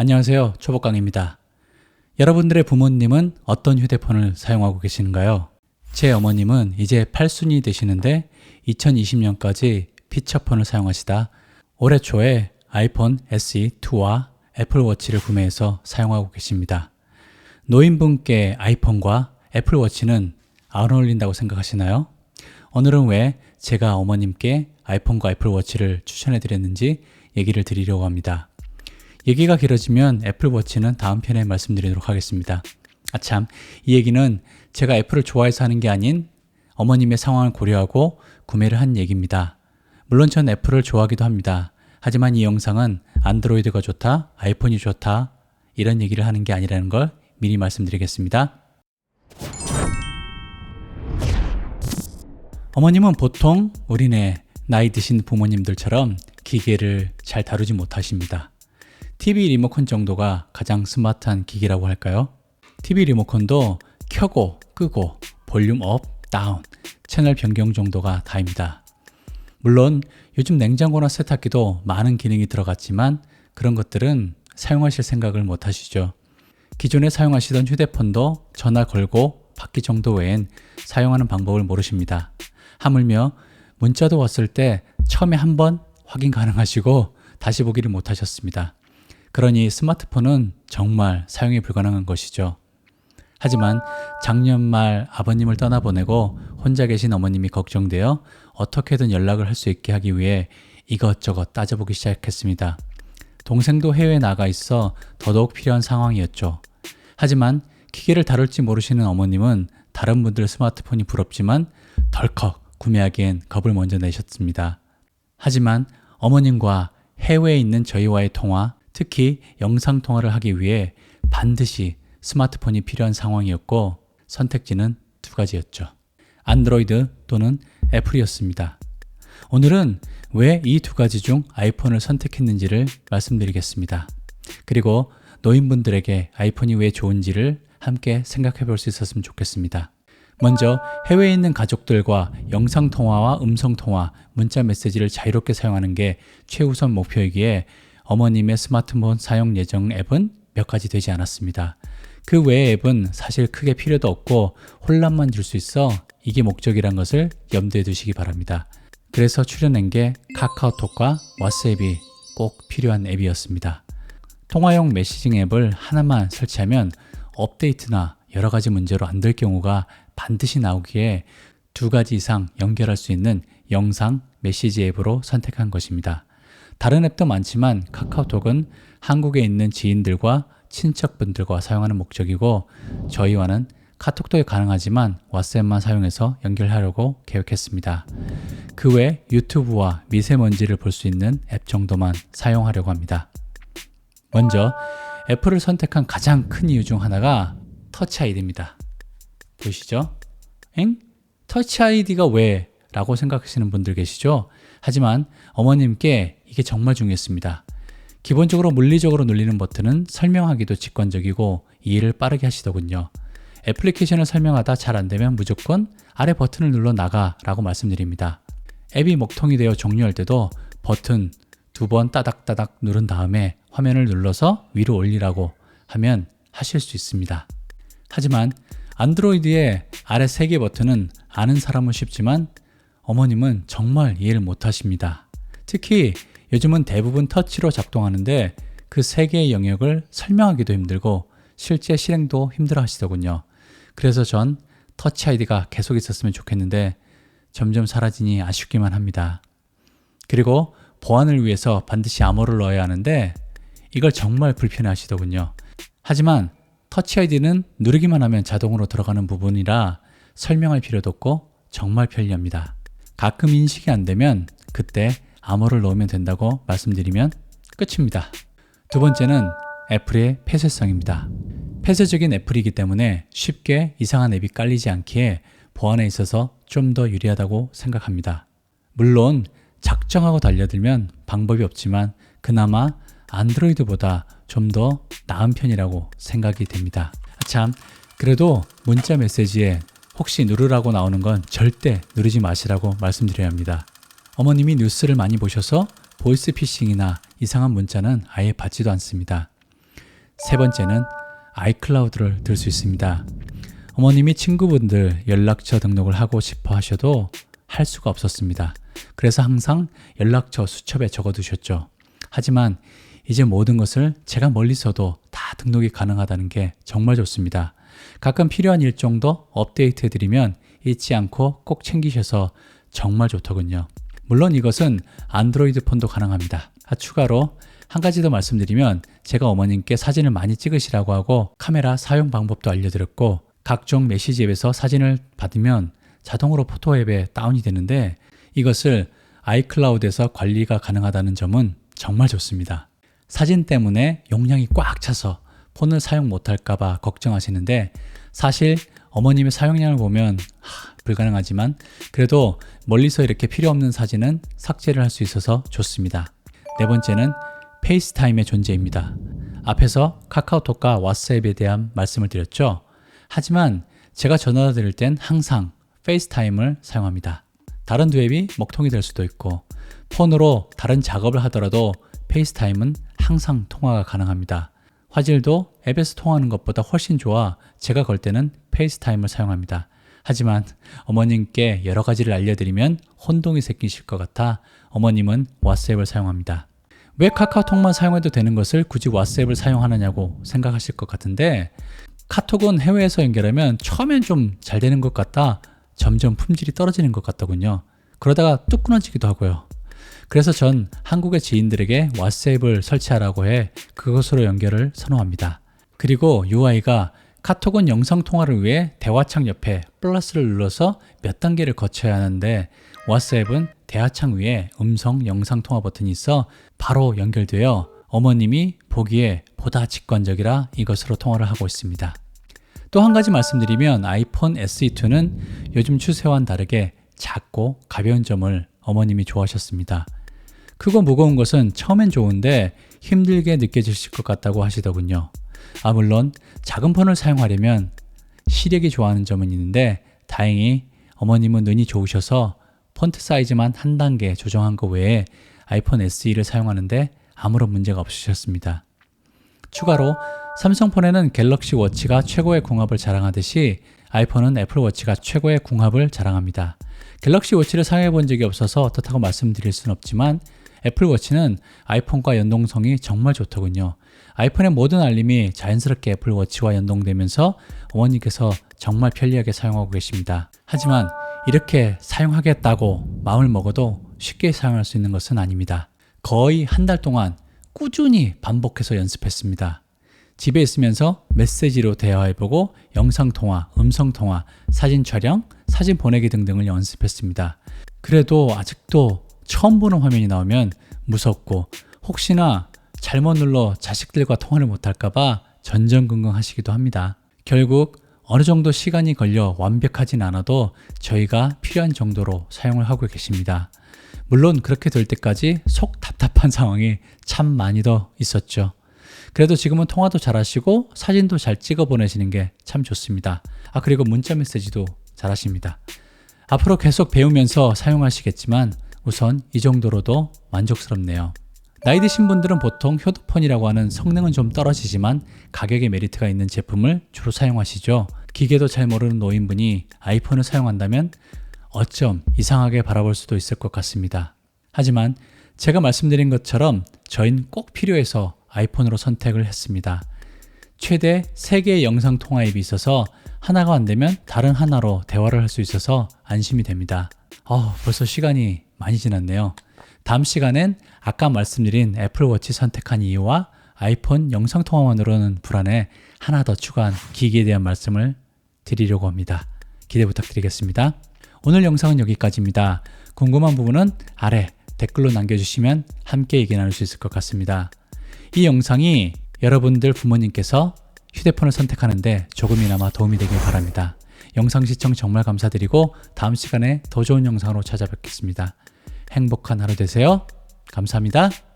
안녕하세요. 초복강입니다. 여러분들의 부모님은 어떤 휴대폰을 사용하고 계시는가요? 제 어머님은 이제 8순이 되시는데 2020년까지 피처폰을 사용하시다 올해 초에 아이폰 SE2와 애플워치를 구매해서 사용하고 계십니다. 노인분께 아이폰과 애플워치는 안 어울린다고 생각하시나요? 오늘은 왜 제가 어머님께 아이폰과 애플워치를 추천해 드렸는지 얘기를 드리려고 합니다. 얘기가 길어지면 애플워치는 다음 편에 말씀드리도록 하겠습니다. 아참, 이 얘기는 제가 애플을 좋아해서 하는 게 아닌 어머님의 상황을 고려하고 구매를 한 얘기입니다. 물론 전 애플을 좋아하기도 합니다. 하지만 이 영상은 안드로이드가 좋다, 아이폰이 좋다, 이런 얘기를 하는 게 아니라는 걸 미리 말씀드리겠습니다. 어머님은 보통 우리네 나이 드신 부모님들처럼 기계를 잘 다루지 못하십니다. TV 리모컨 정도가 가장 스마트한 기기라고 할까요? TV 리모컨도 켜고 끄고 볼륨 업, 다운, 채널 변경 정도가 다입니다. 물론 요즘 냉장고나 세탁기도 많은 기능이 들어갔지만 그런 것들은 사용하실 생각을 못 하시죠. 기존에 사용하시던 휴대폰도 전화 걸고 받기 정도 외엔 사용하는 방법을 모르십니다. 하물며 문자도 왔을 때 처음에 한 번 확인 가능하시고 다시 보기를 못 하셨습니다. 그러니 스마트폰은 정말 사용이 불가능한 것이죠. 하지만 작년 말 아버님을 떠나보내고 혼자 계신 어머님이 걱정되어 어떻게든 연락을 할 수 있게 하기 위해 이것저것 따져보기 시작했습니다. 동생도 해외에 나가 있어 더더욱 필요한 상황이었죠. 하지만 기계를 다룰지 모르시는 어머님은 다른 분들 스마트폰이 부럽지만 덜컥 구매하기엔 겁을 먼저 내셨습니다. 하지만 어머님과 해외에 있는 저희와의 통화, 특히 영상 통화를 하기 위해 반드시 스마트폰이 필요한 상황이었고 선택지는 두 가지였죠. 안드로이드 또는 애플이었습니다. 오늘은 왜 이 두 가지 중 아이폰을 선택했는지를 말씀드리겠습니다. 그리고 노인분들에게 아이폰이 왜 좋은지를 함께 생각해 볼 수 있었으면 좋겠습니다. 먼저 해외에 있는 가족들과 영상 통화와 음성 통화, 문자 메시지를 자유롭게 사용하는 게 최우선 목표이기에 어머님의 스마트폰 사용 예정 앱은 몇 가지 되지 않았습니다. 그 외의 앱은 사실 크게 필요도 없고 혼란만 줄 수 있어 이게 목적이란 것을 염두에 두시기 바랍니다. 그래서 출연한 게 카카오톡과 왓츠앱이 꼭 필요한 앱이었습니다. 통화용 메시징 앱을 하나만 설치하면 업데이트나 여러 가지 문제로 안 될 경우가 반드시 나오기에 두 가지 이상 연결할 수 있는 영상 메시지 앱으로 선택한 것입니다. 다른 앱도 많지만 카카오톡은 한국에 있는 지인들과 친척분들과 사용하는 목적이고 저희와는 카톡도 가능하지만 왓츠앱만 사용해서 연결하려고 계획했습니다. 그 외 유튜브와 미세먼지를 볼 수 있는 앱 정도만 사용하려고 합니다. 먼저 애플을 선택한 가장 큰 이유 중 하나가 터치 아이디입니다. 보시죠? 엥? 터치 아이디가 왜? 라고 생각하시는 분들 계시죠? 하지만 어머님께 이게 정말 중요했습니다. 기본적으로 물리적으로 눌리는 버튼은 설명하기도 직관적이고 이해를 빠르게 하시더군요. 애플리케이션을 설명하다 잘 안되면 무조건 아래 버튼을 눌러 나가 라고 말씀드립니다. 앱이 먹통이 되어 종료할 때도 버튼 두 번 따닥따닥 누른 다음에 화면을 눌러서 위로 올리라고 하면 하실 수 있습니다. 하지만 안드로이드의 아래 세 개 버튼은 아는 사람은 쉽지만 어머님은 정말 이해를 못 하십니다. 특히 요즘은 대부분 터치로 작동하는데 그 세 개의 영역을 설명하기도 힘들고 실제 실행도 힘들어 하시더군요. 그래서 전 터치 아이디가 계속 있었으면 좋겠는데 점점 사라지니 아쉽기만 합니다. 그리고 보안을 위해서 반드시 암호를 넣어야 하는데 이걸 정말 불편해 하시더군요. 하지만 터치 아이디는 누르기만 하면 자동으로 들어가는 부분이라 설명할 필요도 없고 정말 편리합니다. 가끔 인식이 안 되면 그때 암호를 넣으면 된다고 말씀드리면 끝입니다. 두 번째는 애플의 폐쇄성입니다. 폐쇄적인 애플이기 때문에 쉽게 이상한 앱이 깔리지 않기에 보안에 있어서 좀 더 유리하다고 생각합니다. 물론 작정하고 달려들면 방법이 없지만 그나마 안드로이드보다 좀 더 나은 편이라고 생각이 됩니다. 참, 그래도 문자 메시지에 혹시 누르라고 나오는 건 절대 누르지 마시라고 말씀드려야 합니다. 어머님이 뉴스를 많이 보셔서 보이스 피싱이나 이상한 문자는 아예 받지도 않습니다. 세 번째는 아이클라우드를 들 수 있습니다. 어머님이 친구분들 연락처 등록을 하고 싶어 하셔도 할 수가 없었습니다. 그래서 항상 연락처 수첩에 적어 두셨죠. 하지만 이제 모든 것을 제가 멀리서도 다 등록이 가능하다는 게 정말 좋습니다. 가끔 필요한 일정도 업데이트 해드리면 잊지 않고 꼭 챙기셔서 정말 좋더군요. 물론 이것은 안드로이드 폰도 가능합니다. 아, 추가로 한 가지 더 말씀드리면 제가 어머님께 사진을 많이 찍으시라고 하고 카메라 사용 방법도 알려드렸고 각종 메시지 앱에서 사진을 받으면 자동으로 포토 앱에 다운이 되는데 이것을 아이클라우드에서 관리가 가능하다는 점은 정말 좋습니다. 사진 때문에 용량이 꽉 차서 폰을 사용 못할까봐 걱정하시는데 사실 어머님의 사용량을 보면 하, 불가능하지만 그래도 멀리서 이렇게 필요 없는 사진은 삭제를 할 수 있어서 좋습니다. 네 번째는 페이스타임의 존재입니다. 앞에서 카카오톡과 왓츠앱에 대한 말씀을 드렸죠. 하지만 제가 전화 드릴 땐 항상 페이스타임을 사용합니다. 다른 두 앱이 먹통이 될 수도 있고 폰으로 다른 작업을 하더라도 페이스타임은 항상 통화가 가능합니다. 화질도 앱에서 통화하는 것보다 훨씬 좋아 제가 걸 때는 페이스타임을 사용합니다. 하지만 어머님께 여러 가지를 알려드리면 혼동이 생기실 것 같아 어머님은 왓츠앱을 사용합니다. 왜 카카오톡만 사용해도 되는 것을 굳이 왓츠앱을 사용하느냐고 생각하실 것 같은데 카톡은 해외에서 연결하면 처음엔 좀 잘 되는 것 같다 점점 품질이 떨어지는 것 같더군요. 그러다가 뚝 끊어지기도 하고요. 그래서 전 한국의 지인들에게 왓츠앱을 설치하라고 해 그것으로 연결을 선호합니다. 그리고 UI가 카톡은 영상 통화를 위해 대화창 옆에 플러스를 눌러서 몇 단계를 거쳐야 하는데 왓츠앱은 대화창 위에 음성 영상 통화 버튼이 있어 바로 연결되어 어머님이 보기에 보다 직관적이라 이것으로 통화를 하고 있습니다. 또 한 가지 말씀드리면 아이폰 SE2는 요즘 추세와는 다르게 작고 가벼운 점을 어머님이 좋아하셨습니다. 크고 무거운 것은 처음엔 좋은데 힘들게 느껴지실 것 같다고 하시더군요. 아, 물론 작은 폰을 사용하려면 시력이 좋아하는 점은 있는데 다행히 어머님은 눈이 좋으셔서 폰트 사이즈만 한 단계 조정한 것 외에 아이폰 SE를 사용하는데 아무런 문제가 없으셨습니다. 추가로 삼성폰에는 갤럭시 워치가 최고의 궁합을 자랑하듯이 아이폰은 애플 워치가 최고의 궁합을 자랑합니다. 갤럭시 워치를 사용해 본 적이 없어서 어떻다고 말씀드릴 수는 없지만 애플 워치는 아이폰과 연동성이 정말 좋더군요. 아이폰의 모든 알림이 자연스럽게 애플 워치와 연동되면서 어머니께서 정말 편리하게 사용하고 계십니다. 하지만 이렇게 사용하겠다고 마음을 먹어도 쉽게 사용할 수 있는 것은 아닙니다. 거의 한 달 동안 꾸준히 반복해서 연습했습니다. 집에 있으면서 메시지로 대화해보고 영상통화, 음성통화, 사진 촬영, 사진 보내기 등등을 연습했습니다. 그래도 아직도 처음 보는 화면이 나오면 무섭고 혹시나 잘못 눌러 자식들과 통화를 못할까봐 전전긍긍 하시기도 합니다. 결국 어느 정도 시간이 걸려 완벽하진 않아도 저희가 필요한 정도로 사용을 하고 계십니다. 물론 그렇게 될 때까지 속 답답한 상황이 참 많이 더 있었죠. 그래도 지금은 통화도 잘 하시고 사진도 잘 찍어 보내시는 게 참 좋습니다. 아, 그리고 문자 메시지도 잘 하십니다. 앞으로 계속 배우면서 사용하시겠지만 우선 이 정도로도 만족스럽네요. 나이 드신 분들은 보통 휴대폰이라고 하는 성능은 좀 떨어지지만 가격에 메리트가 있는 제품을 주로 사용하시죠. 기계도 잘 모르는 노인분이 아이폰을 사용한다면 어쩜 이상하게 바라볼 수도 있을 것 같습니다. 하지만 제가 말씀드린 것처럼 저희는 꼭 필요해서 아이폰으로 선택을 했습니다. 최대 3개의 영상 통화 앱이 있어서 하나가 안 되면 다른 하나로 대화를 할 수 있어서 안심이 됩니다. 어, 벌써 시간이 많이 지났네요. 다음 시간엔 아까 말씀드린 애플워치 선택한 이유와 아이폰 영상통화만으로는 불안해 하나 더 추가한 기기에 대한 말씀을 드리려고 합니다. 기대 부탁드리겠습니다. 오늘 영상은 여기까지입니다. 궁금한 부분은 아래 댓글로 남겨주시면 함께 얘기 나눌 수 있을 것 같습니다. 이 영상이 여러분들 부모님께서 휴대폰을 선택하는데 조금이나마 도움이 되길 바랍니다. 영상 시청 정말 감사드리고 다음 시간에 더 좋은 영상으로 찾아뵙겠습니다. 행복한 하루 되세요. 감사합니다.